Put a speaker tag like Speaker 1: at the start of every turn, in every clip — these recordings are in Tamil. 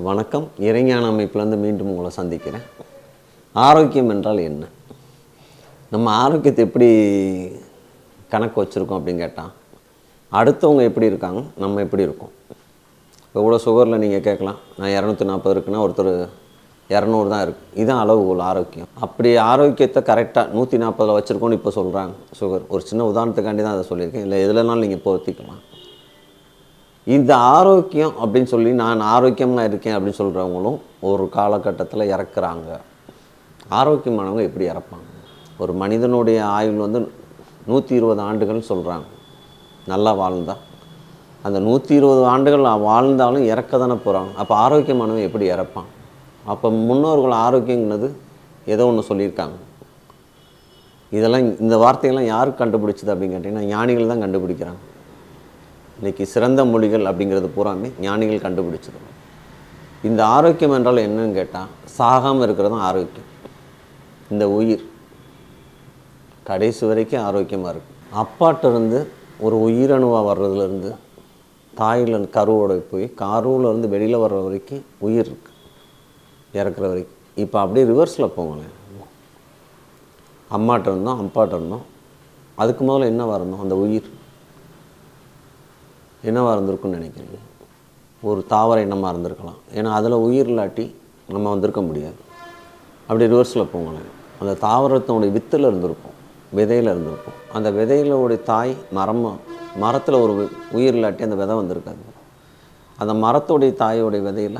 Speaker 1: வணக்கம். இறைஞான அமைப்புலேருந்து மீண்டும் உங்களை சந்திக்கிறேன். ஆரோக்கியம் என்றால் என்ன? நம்ம ஆரோக்கியத்தை எப்படி கணக்கு வச்சுருக்கோம் அப்படின்னு கேட்டால் அடுத்தவங்க எப்படி இருக்காங்க நம்ம எப்படி இருக்கோம்? இப்போ கூட சுகரில் நீங்கள் கேட்கலாம். நான் இரநூத்தி நாற்பது இருக்குன்னா ஒருத்தர் இரநூறு தான் இருக்குது இதுதான் அளவுகோல் ஆரோக்கியம். அப்படி ஆரோக்கியத்தை கரெக்டாக நூற்றி நாற்பதில் வச்சுருக்கோன்னு இப்போ சொல்கிறாங்க சுகர் ஒரு சின்ன உதாரணத்துக்காண்டி தான் அதை சொல்லியிருக்கேன். இல்லை எதுலனாலும் நீங்கள் பொருத்திக்கலாம். இந்த ஆரோக்கியம் அப்படின்னு சொல்லி நான் ஆரோக்கியமாக இருக்கேன் அப்படின்னு சொல்கிறவங்களும் ஒரு காலகட்டத்தில் இறக்குறாங்க. ஆரோக்கியமானவங்க எப்படி இறப்பாங்க? ஒரு மனிதனுடைய ஆயுள் வந்து நூற்றி இருபது ஆண்டுகள்னு சொல்கிறாங்க நல்லா வாழ்ந்தா. அந்த நூற்றி இருபது ஆண்டுகள் வாழ்ந்தாலும் இறக்க தானே போகிறாங்க அப்போ ஆரோக்கியமானவன் எப்படி இறப்பான்? அப்போ முன்னோர்கள் ஆரோக்கியங்கிறது ஏதோ ஒன்று சொல்லியிருக்காங்க. இதெல்லாம் இந்த வார்த்தையெல்லாம் யார் கண்டுபிடிச்சது அப்படின்னு கேட்டிங்கன்னா ஞானிகள் தான் கண்டுபிடிக்கிறாங்க. இன்றைக்கி சிறந்த மொழிகள் அப்படிங்கிறது பூராமே ஞானிகள் கண்டுபிடிச்சது இந்த ஆரோக்கியம் என்றால் என்னன்னு கேட்டால் சாகாமல் இருக்கிறது தான் ஆரோக்கியம். இந்த உயிர் கடைசி வரைக்கும் ஆரோக்கியமாக இருக்கும். அப்பாட்டிருந்து ஒரு உயிரணுவாக வர்றதுலேருந்து தாயில் கருவோட போய் கருவிலேருந்து வெளியில் வர்ற வரைக்கும் உயிர் இருக்கு. இறக்குற வரைக்கும். இப்போ அப்படியே ரிவர்ஸில் போங்களேன். அம்மாட்ட இருந்தோம் அப்பாட்ட இருந்தோம் அதுக்கு முதல்ல என்ன வரணும் அந்த உயிர். என்னவாக இருந்திருக்குன்னு நினைக்கிறீங்க? ஒரு தாவர இனமாக இருந்திருக்கலாம். ஏன்னா அதில் உயிர் இல்லாட்டி நம்ம வந்திருக்க முடியாது. அப்படி ரிவர்ஸில் போங்களேன். அந்த தாவரத்தினுடைய வித்தில் இருந்திருக்கும். விதையில் இருந்திருக்கும். அந்த விதையிலோடைய தாய் மரமாக மரத்தில் ஒரு உயிர் இல்லாட்டி அந்த விதை வந்திருக்காது. அந்த மரத்தோடைய தாயோடைய விதையில்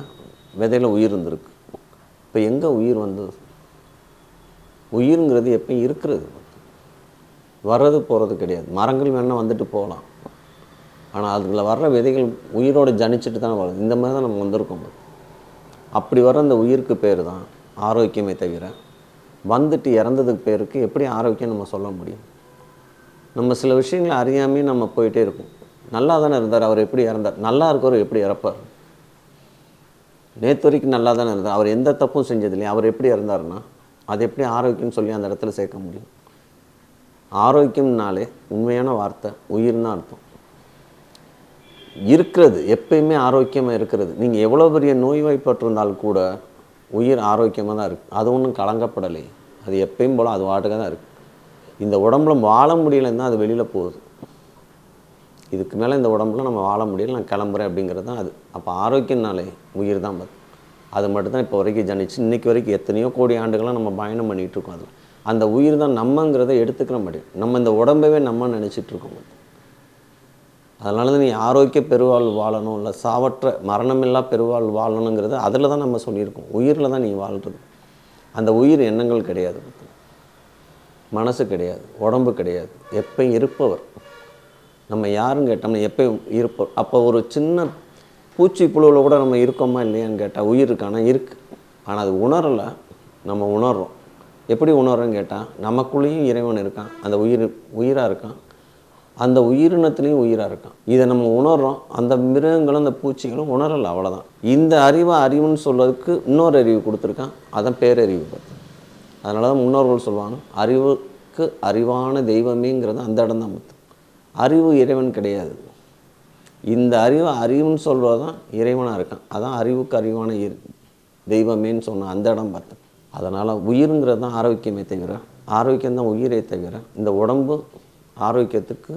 Speaker 1: விதையில் உயிர் இருந்திருக்கு. இப்போ எங்கே உயிர் வந்தது உயிருங்கிறது எப்பயும் இருக்கிறது. வர்றது போகிறது கிடையாது. மரங்கள் வேணால் வந்துட்டு போகலாம். ஆனால் அதில் வர்ற விதைகள் உயிரோடு ஜனிச்சுட்டு தானே வரும் இந்த மாதிரி தான் நம்ம வந்திருக்கோம் அப்படி வர அந்த உயிருக்கு பேர் தான் ஆரோக்கியமே தவிர வந்துட்டு இறந்ததுக்கு பேருக்கு எப்படி ஆரோக்கியம் நம்ம சொல்ல முடியும்? நம்ம சில விஷயங்களை அறியாமே நம்ம போயிட்டே இருக்கோம் நல்லா தானே இருந்தார் அவர் எப்படி இறந்தார்? நல்லா இருக்கவர் எப்படி இறப்பார்? நேற்று வரைக்கும் நல்லா தானே இருந்தார். அவர் எந்த தப்பும் செஞ்சதில்லையே அவர் எப்படி இறந்தாருன்னா அது எப்படி ஆரோக்கியம்னு சொல்லி அந்த இடத்துல சேர்க்க முடியும். ஆரோக்கியம்னாலே உண்மையான வார்த்தை உயிர்னு அர்த்தம். இருக்கிறது எப்பயுமே ஆரோக்கியமாக இருக்கிறது. நீங்கள் எவ்வளோ பெரிய நோய்வாய்ப்பட்டிருந்தால் கூட உயிர் ஆரோக்கியமாக தான் இருக்குது அது ஒன்றும் கலங்கப்படலை. அது எப்பயும் போல் அது வாட்டுக்க தான் இருக்குது இந்த உடம்புல வாழ முடியலன்னா அது வெளியில் போகுது. இதுக்கு மேலே இந்த உடம்புல நம்ம வாழ முடியல நான் கிளம்புறேன் அப்படிங்கிறது தான் அது. அப்போ ஆரோக்கியம்னாலே உயிர் தான் அது மட்டும்தான் இப்போ வரைக்கும் ஜனிச்சு இன்னைக்கு வரைக்கும் எத்தனையோ கோடி ஆண்டுகளாக நம்ம பயணம் பண்ணிகிட்ருக்கோம் அதில். அந்த உயிர் தான் நம்மங்கிறத எடுத்துக்கிற முடியும் நம்ம இந்த உடம்பவே நம்ம நினச்சிட்ருக்கோம் அதனால தான் நீ ஆரோக்கிய பெருவாழ் வாழணும் இல்லை சாவற்ற மரணமில்லா பெருவாழ் வாழணுங்கிறது அதில் தான் நம்ம சொல்லியிருக்கோம். உயிரில் தான் நீ வாழ்கிறது அந்த உயிர் எண்ணங்கள் கிடையாது. மனசு கிடையாது. உடம்பு கிடையாது. எப்பயும் இருப்பவர். நம்ம யாருன்னு கேட்டோம்னா எப்பயும் இருப்பவர். அப்போ ஒரு சின்ன பூச்சி புழுவில் கூட நம்ம இருக்கோமா இல்லையான்னு கேட்டால் உயிர் இருக்கானா இருக்குது ஆனால் அது உணரலை நம்ம உணர்றோம். எப்படி உணர்றோன்னு கேட்டால் நமக்குள்ளேயும் இறைவன் இருக்கான். அந்த உயிர் உயிராக இருக்கான். அந்த உயிரினத்துலேயும் உயிராக இருக்கான். இதை நம்ம உணர்கிறோம் அந்த மிருகங்களும் அந்த பூச்சிகளும் உணரலை அவ்வளோதான் இந்த அறிவை அறிவுன்னு சொல்கிறதுக்கு இன்னொரு அறிவு கொடுத்துருக்கான். அதான் பேரறிவு பார்த்து அதனால தான் முன்னோர்கள் சொல்லுவாங்க அறிவுக்கு அறிவான தெய்வமேங்கிறது அந்த இடம் தான் பார்த்து அறிவு இறைவன் கிடையாது. இந்த அறிவு அறிவுன்னு சொல்கிறது தான் இறைவனாக இருக்கான். அதான் அறிவுக்கு அறிவான தெய்வமேன்னு சொன்ன அந்த இடம் பார்த்து. அதனால் உயிருங்கிறது தான் ஆரோக்கியமே தவிர ஆரோக்கியம் தான் உயிரே தவிர இந்த உடம்பு ஆரோக்கியத்துக்கு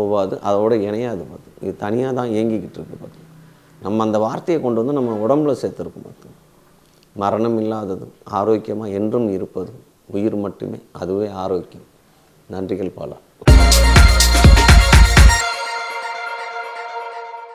Speaker 1: ஒவ்வாது அதோட இணையாது பார்த்து. இது தனியாக தான் இயங்கிக்கிட்டு இருக்கு பார்த்து. நம்ம அந்த வார்த்தையை கொண்டு வந்து நம்ம உடம்புல சேர்த்துருக்கோம் பார்த்து. மரணம் இல்லாதது ஆரோக்கியமாக என்றும் இருப்பது உயிர் மட்டுமே அதுவே ஆரோக்கியம். நன்றிகள் பாலா.